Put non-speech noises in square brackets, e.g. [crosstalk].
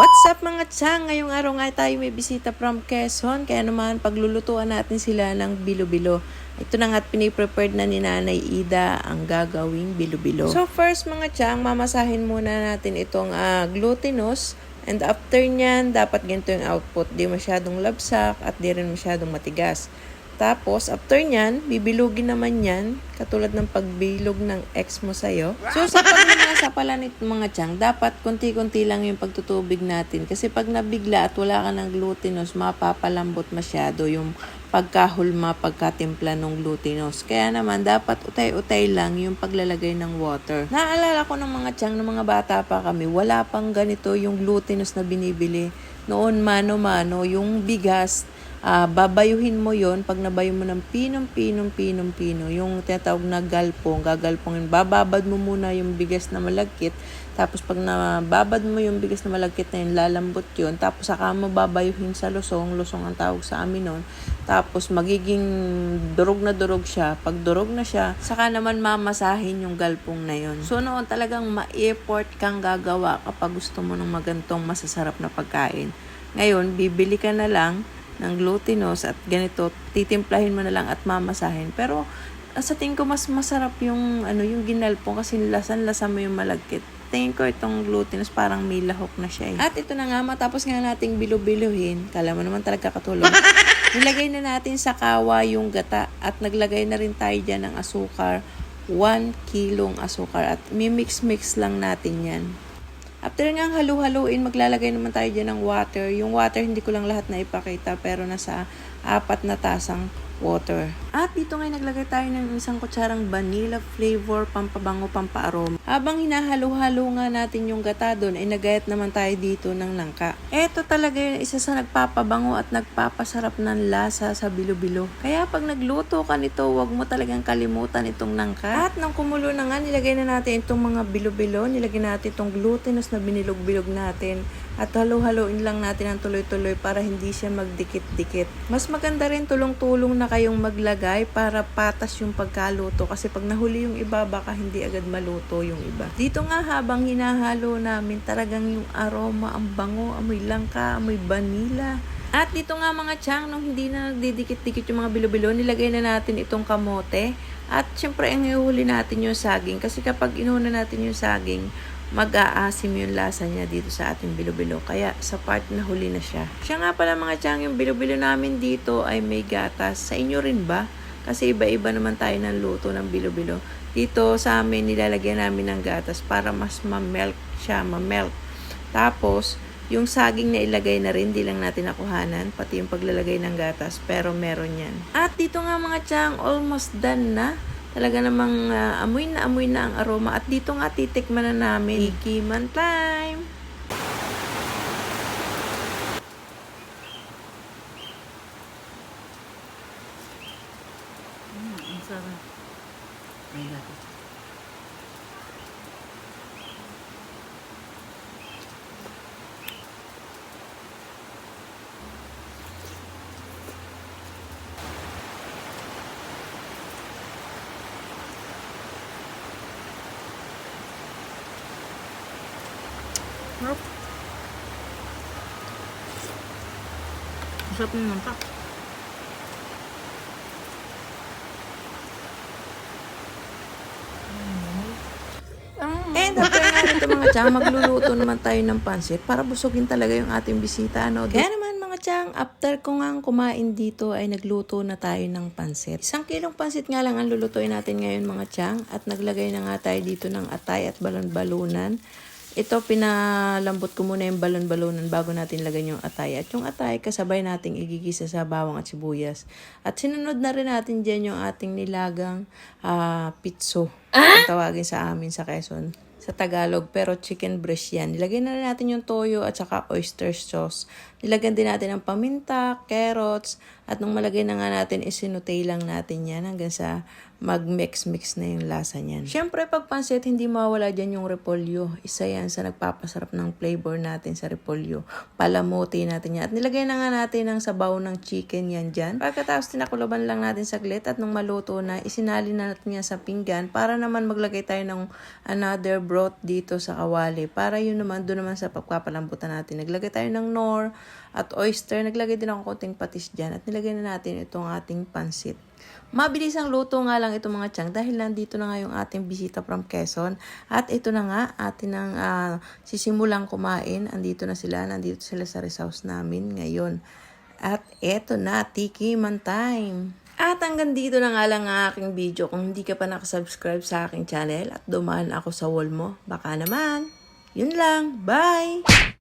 What's up mga tsang? Ngayong araw nga tayo may bisita from Quezon. Kaya naman paglulutuan natin sila ng bilo-bilo. Ito na nga't piniprepared na ni Nanay Ida ang gagawing bilo-bilo. So first mga tsang, mamasahin muna natin itong ah, glutinous. And after nyan, dapat ganito yung output. Di masyadong labsak at di rin masyadong matigas. Tapos, after nyan, bibilugin naman yan, katulad ng pagbilog ng ex mo sa'yo. So, sa pagmamasa pala nito mga tiyang, dapat konti-konti lang yung pagtutubig natin. Kasi pag nabigla at wala ka ng glutinous, mapapalambot masyado yung pagkahulma, pagkatimpla ng glutinous. Kaya naman, dapat utay-utay lang yung paglalagay ng water. Naalala ko ng mga tiyang, ng mga bata pa kami, wala pang ganito yung glutinous na binibili. Noon, mano-mano, yung bigas, ah babayuhin mo yon pag nabayo mo ng pinong pinong pinong pino yung tinatawag na galpong gagalpongin. Bababad mo muna yung bigas na malagkit. Tapos pag nababad mo yung bigas na malagkit na yun lalambot yun. Tapos saka mo babayuhin sa lusong. Lusong ang tawag sa amin nun. Tapos magiging durog na durog siya. Pag durog na siya saka naman mamasahin yung galpong na yun. So noon talagang ma-effort kang gagawa kapag gusto mo ng magantong masasarap na pagkain. Ngayon bibili ka na lang ng glutinous at ganito, titimplahin mo na lang at mamasahin. Pero ah, sa tingin ko mas masarap yung ano yung ginalpong kasi lasan-lasa mo yung malagkit. Tingin ko itong glutinous parang may lahok na siya eh. At ito na nga, matapos nga nating bilo-biluhin, kala mo naman talaga katulong. [laughs] Nilagay na natin sa kawa yung gata at naglagay na rin tayo dyan ng asukar. 1 kilong asukar at mimix-mix lang natin yan. After nga halu-haluin, maglalagay naman tayo dyan ng water. Yung water, hindi ko lang lahat na ipakita, pero nasa apat na tasang water. At dito nga naglagay tayo ng isang kutsarang vanilla flavor, pampabango, pampaaroma. Habang hinahalo-halo nga natin yung gata doon, ay nagayat naman tayo dito ng langka. Ito talaga yung isa sa nagpapabango at nagpapasarap ng lasa sa bilo-bilo. Kaya pag nagluto ka nito, wag mo talagang kalimutan itong nangka. At nang kumulo na nga, nilagay na natin itong mga bilo-bilo, nilagay natin itong glutinous na binilog-bilog natin. At halo-haloin lang natin ang tuloy-tuloy para hindi siya magdikit-dikit. Mas maganda rin tulong-tulong na kayong maglagay para patas yung pagkaluto kasi pag nahuli yung iba baka hindi agad maluto yung iba. Dito nga habang hinahalo namin talagang yung aroma, ang bango, amoy langka, amoy vanilla. At dito nga mga tiyang, nung hindi na nagdidikit-dikit yung mga bilo-bilo, nilagay na natin itong kamote. At syempre, ang ihuli natin yung saging. Kasi kapag inuna natin yung saging, mag-aasim yung lasa niya dito sa ating bilo-bilo. Kaya sa part na huli na siya. Siya nga pala mga tiyang, yung bilo-bilo namin dito ay may gatas. Sa inyo rin ba? Kasi iba-iba naman tayo ng luto ng bilo-bilo. Dito sa amin, nilalagyan namin ng gatas para mas ma-melt siya, ma-melt. Tapos, yung saging na ilagay na rin, di lang natin nakuhanan, pati yung paglalagay ng gatas, pero meron yan. At dito nga mga tiyang, almost done na. Talaga namang ah, amoy na amoy na ang aroma. At dito nga titikman na namin. Ikiman time! Mm, ang sarap. Ay, natin. Sarap. Sarap ng mantak. And after nga nito mga tiyang, magluluto naman tayo ng pansit para busugin talaga yung ating bisita. No? Kaya naman mga tiyang, after ko nga kumain dito ay nagluto na tayo ng pansit. Isang kilong pansit nga lang ang lulutuin natin ngayon mga tiyang at naglagay na nga tayo dito ng atay at balon-balunan. Ito, pinalambot ko muna yung balon-balunan bago natin lagay yung atay. At yung atay, kasabay nating igigisa sa bawang at sibuyas. At sinunod na rin natin dyan yung ating nilagang ah, pitso. Ang tawagin sa amin sa Quezon. Sa Tagalog, pero chicken breast yan. Nilagay na rin natin yung toyo at saka oyster sauce. Nilagyan din natin ng paminta, carrots, At nung malagay na nga natin, isinutay lang natin yan hanggang sa mag-mix-mix na yung lasa niyan. Siyempre, pag pansit, hindi mawala dyan yung repolyo. Isa yan sa nagpapasarap ng flavor natin sa repolyo. Palamuti natin yan. At nilagay na nga natin ang sabaw ng chicken yan dyan. Pagkatapos, tinakuluban lang natin saglit at nung maluto na, isinali na natin yan sa pinggan para naman maglagay tayo ng another broth dito sa kawali. Para yun naman, doon naman sa pagpapalambutan natin. Naglagay tayo ng nor at oyster. Naglagay din ako konting patis dyan at nilagay na natin itong ating pansit. Mabilis ang luto nga lang itong mga tiyang dahil nandito na nga yung ating bisita from Quezon. At ito na nga, atin ang ah, sisimulang kumain. Andito na sila, nandito sila sa rest house namin ngayon. At eto na, tiki man time. At hanggang dito na nga lang ang aking video. Kung hindi ka pa nakasubscribe sa aking channel at dumaan ako sa wall mo, baka naman. Yun lang. Bye!